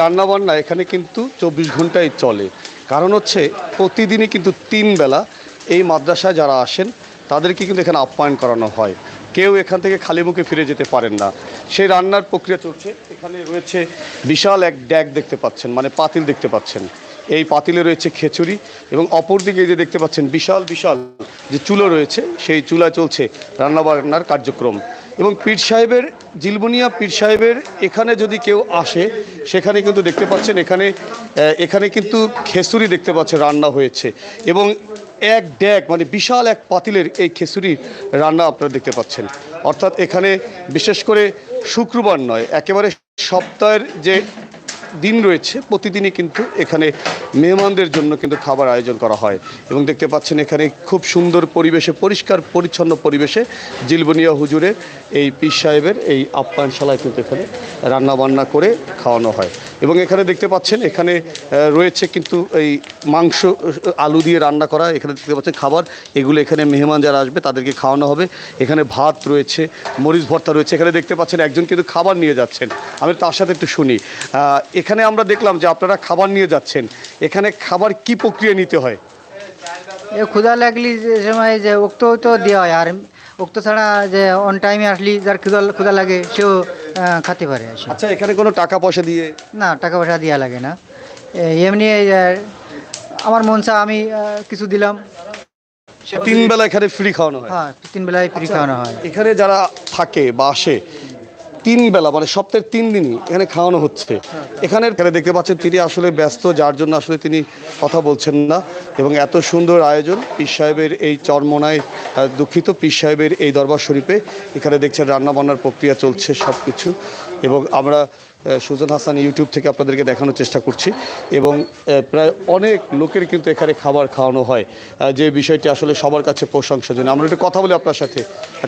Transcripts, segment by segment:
রান্নাবান্না এখানে কিন্তু চব্বিশ ঘন্টাই চলে। কারণ হচ্ছে প্রতিদিনই কিন্তু তিন বেলা এই মাদ্রাসায় যারা আসেন, তাদেরকে কিন্তু এখানে আপ্যায়ন করানো হয়। কেউ এখান থেকে খালি মুখে ফিরে যেতে পারেন না। সেই রান্নার প্রক্রিয়া চলছে। এখানে রয়েছে বিশাল এক ড্যাগ দেখতে পাচ্ছেন মানে পাতিল দেখতে পাচ্ছেন। এই পাতিলে রয়েছে খিচুড়ি এবং অপরদিকে যে দেখতে পাচ্ছেন বিশাল বিশাল যে চুলো রয়েছে, সেই চুলায় চলছে রান্নাবান্নার কার্যক্রম। এবং পীর সাহেবের, জিলবুনিয়া পীর সাহেবের এখানে যদি কেউ আসে, সেখানে কিন্তু দেখতে পাচ্ছেন এখানে এখানে কিন্তু খেসুরি দেখতে পাচ্ছে রান্না হয়েছে। এবং এক ড্যাগ মানে বিশাল এক পাতিলের এই খেসুরি রান্না আপনারা দেখতে পাচ্ছেন। অর্থাৎ এখানে বিশেষ করে শুক্রবার নয়, একেবারে সপ্তাহের যে দিন রয়েছে, প্রতিদিনই কিন্তু এখানে মেহমানদের জন্য কিন্তু খাবার আয়োজন করা হয়। এবং দেখতে পাচ্ছেন এখানে খুব সুন্দর পরিবেশে, পরিষ্কার, পরিচ্ছন্ন পরিবেশে জিলবনিয়া হুজুরের, এই পীর সাহেবের, এই আপ্যায়নশালায় কিন্তু এখানে রান্নাবান্না করে খাওয়ানো হয়। এবং এখানে দেখতে পাচ্ছেন, এখানে রয়েছে কিন্তু এই মাংস আলু দিয়ে রান্না করা, এখানে দেখতে পাচ্ছেন খাবার। এগুলো এখানে মেহমান যারা আসবে তাদেরকে খাওয়ানো হবে। এখানে ভাত রয়েছে, মরিচ ভর্তা রয়েছে। এখানে দেখতে পাচ্ছেন একজন কিন্তু খাবার নিয়ে যাচ্ছেন। আমি তার সাথে একটু শুনি। এখানে আমরা দেখলাম যে আপনারা খাবার নিয়ে যাচ্ছেন। এখানে খাবার কি প্রক্রিয়া নিতে হয়? ক্ষুধা লাগলি যে সময় যে উক্ত তো দেওয়া হয়। আর উক্ত ছাড়া যে অন টাইমে আসলি, যার ক্ষুধা ক্ষুধা লাগে, সেও খেতে পারে আচ্ছা এখানে কোনো টাকা পয়সা দিয়ে? না টাকা পয়সা দেওয়া লাগে না। এমনি আমার মন চা আমি কিছু দিলাম। তিন বেলা এখানে ফ্রি খাওয়ানো হয়? হ্যাঁ তিন বেলায় ফ্রি খাওয়ানো হয়। এখানে যারা থাকে বা আসে তিন বেলা মানে সপ্তাহের তিন দিনই এখানে খাওয়ানো হচ্ছে। এখানে এখানে দেখতে পাচ্ছেন তিনি আসলে ব্যস্ত যার জন্য আসলে তিনি কথা বলছেন না। এবং এত সুন্দর আয়োজন পীর সাহেবের এই চরমনায় দুঃখিত পীর সাহেবের এই দরবার শরীফে। এখানে দেখছেন রান্নাবান্নার প্রক্রিয়া চলছে সব কিছু এবং আমরা সুজন হাসান ইউটিউব থেকে আপনাদেরকে দেখানোর চেষ্টা করছি। এবং প্রায় অনেক লোকের কিন্তু এখানে খাবার খাওয়ানো হয়। যে বিষয়টি আসলে সবার কাছে প্রশংসাজনক আমরা একটু কথা বলি আপনার সাথে।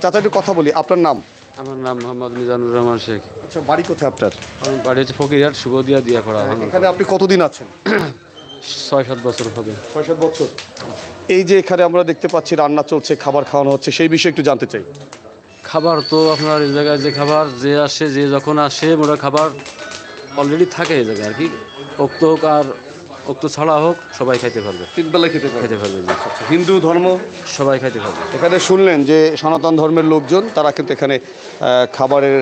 চাচা একটু কথা বলি। আপনার নাম? আমার নাম মোহাম্মদ মিজানুর রহমান শেখ। আচ্ছা বাড়ি কোথায় আপনার? আমার বাড়ি হচ্ছে ফকিরহাট সুগদিয়া দিয়া করা এখানে আপনি কতদিন আছেন? ছয় সাত বছর হবে। ছয় সাত বছর। এই যে এখানে আমরা দেখতে পাচ্ছি রান্না চলছে খাবার খাওয়ানো হচ্ছে সেই বিষয়ে একটু জানতে চাই। খাবার তো আপনার এই জায়গায় যে খাবার যে আসে যে যখন আসে মোটা খাবার অলরেডি থাকে এই জায়গায় আর কি। উক্ত হোক আর উক্ত ছাড়া হোক সবাই খাইতে পারবে। তিন বেলা খেতে খেতে পারবে হিন্দু ধর্ম? সবাই খাইতে পারবে। এখানে শুনলেন যে সনাতন ধর্মের লোকজন তারা কিন্তু এখানে খাবারের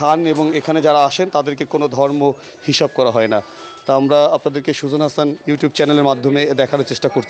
খান এবং এখানে যারা আসেন তাদেরকে কোনো ধর্ম হিসাব করা হয় না। তা আমরা আপনাদেরকে সুজন হাসান ইউটিউব চ্যানেলের মাধ্যমে দেখানোর চেষ্টা করছি।